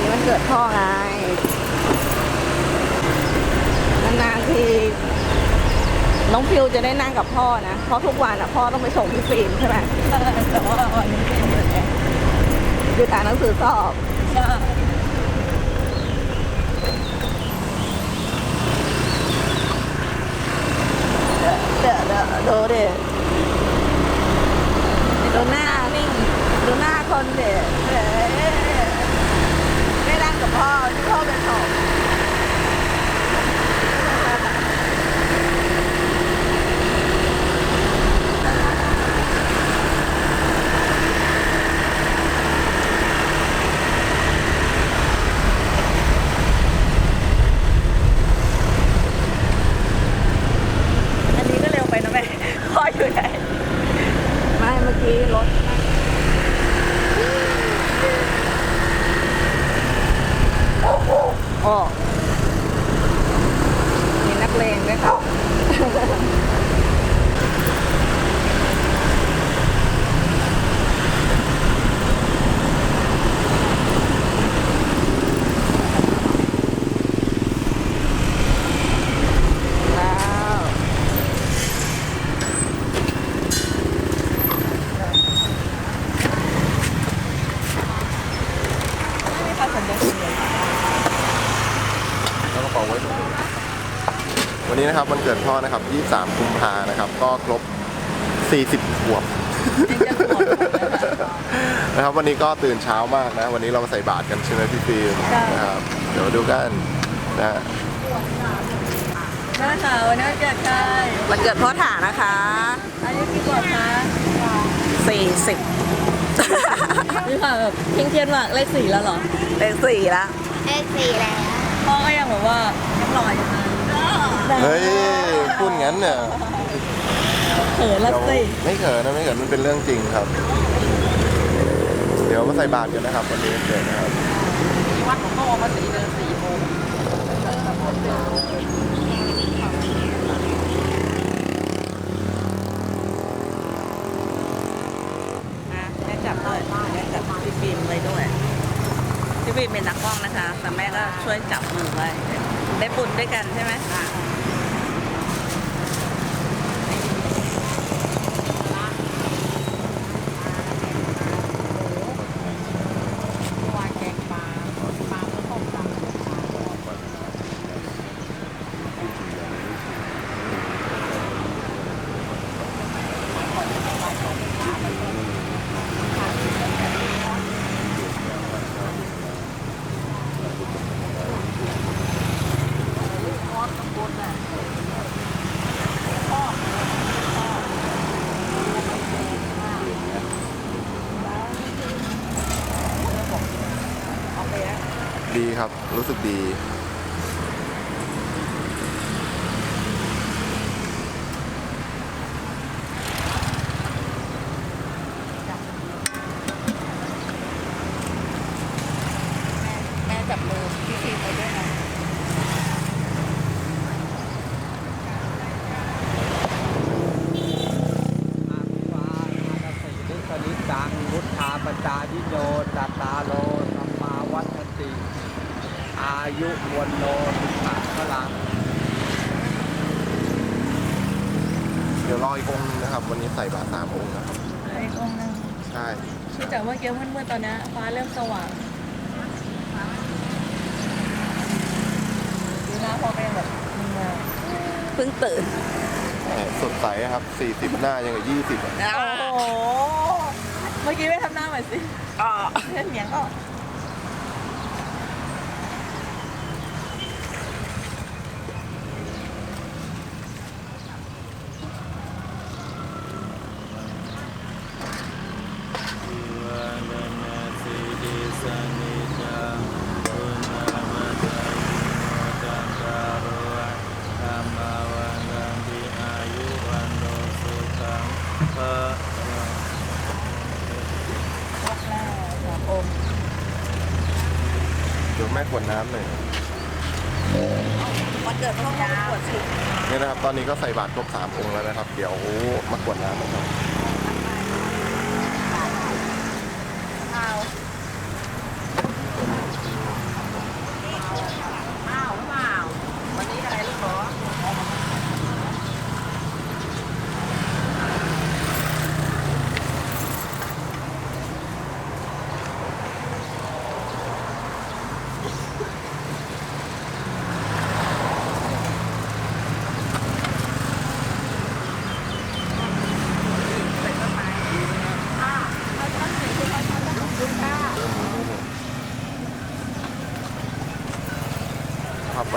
วันนี้มันเกิดพ่อไงนานๆทีน้องฟิวจะได้นั่งกับพ่อนะ เพราะทุกวันอะพ่อต้องไปส่งพี่ฟิล์มใช่ไหมแต่ว่าวันนี้เป็นเหมือนกันอยู่อ่านหนังสือสอบใช่เดี๋ยวเดี๋ยวดูดิดูหน้านิ่งดูหน้าคนเด็ก ไม่นั่งกับพ่อที่พ่อไปส่ง อันนี้ก็เร็วไปนะแม่พ่ออยู่ไหน ไม่เมื่อกี้รถ โอ้มีนักเลงด้วยครับ แล้ว ไม่มีใครสนใจคุณเลย แล้วกระเป๋าไว้ตรงนี้วันนี้นะครับวันเกิดพ่อนะครับ 23กุมภานะครับ ก็ครบ 40ขวบจริงจะขวบนะคะนะครับวันนี้ก็ตื่นเช้ามากนะ วันนี้เรามาใส่บาตรกันใช่ไหมพี่ฟิล์มใช่นะครับ เดี๋ยวดูกันนะฮะแม่ค่ะวันนี้วันเกิดใครวันเกิดพ่อถานะคะอายุกี่ขวบคะสี่สิบนี่ค่ะแบบเที่ยงเทียนมากเลขสี่แล้วเหรอเลขสี่แล้วเลขสี่แล้ว พ่อก็ยังแบบว่ายังหล่ออยู่นะเฮ้ยพูดงั้นเนี่ยเขินละเดี๋ยวสิไม่เขินนะไม่เขินมันเป็นเรื่องจริงครับ เดี๋ยวมาใส่บาตรกันนะครับวันนี้วันเกิดนะครับ วัดของพ่อมาสีเดินสี่โมง อะแม่จับด้วยแม่จับพี่ฟิล์มไว้ด้วย พี่ฟิล์มเป็นนักกล้องนะคะแต่แม่ก็ช่วยจับมือไว้ได้บุญด้วยกันใช่ไหมอะ วายแกงปลาปลาต้มตำ ดีครับ รู้สึกดี แม่จับมือพี่ฟิล์มไปด้วยนะ อาภานาสีลิสนิจังวุฒาปจายิโยจัตตาโลสัมมาวัฏติ อายุ วันโนสุขังพลังเดี๋ยวรออีกองค์นึงนะครับ วันนี้ใส่บาตรสามองค์นะครับอีกองค์หนึงใช่คือจากเมื่อกี้มืดๆตอนนี้ฟ้าเริ่มสว่างดูหน้าพ่อก็ยังแบบมึนๆเพิ่งตื่น แหม่สดใสอะครับ40หน้ายังกับ20อะโอ้โห เมื่อกี้ไม่ทำหน้าใหม่สิอ๋อเล่นเหนียงก็ ดี๋ยวแม่กวดน้ำหน่อยวันเกิดพ่อก็ปวดสิ เนี่ยนะครับ ตอนนี้ก็ใส่บาตรครบสามองค์แล้วนะครับ เดี๋ยวมากวดน้ำนะครับ เอา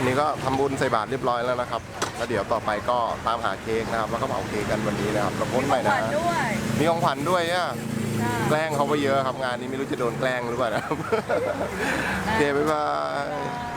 นี้ก็ทำบุญใส่บาตรเรียบร้อยแล้วนะครับ แล้วเดี๋ยวต่อไปก็ตามหาเค้กนะครับ แล้วก็เผาเค้กกันวันนี้นะครับแล้วพ้นใหม่ขนะวัญด้วยมีของขวัญด้วยอะค่ะแกล้งเขาไปเยอะครับงานนี้ไม่รู้จะโดนแกล้งหรือเปล่านะครับโอเคบ๊ายบายบ๊ายบาย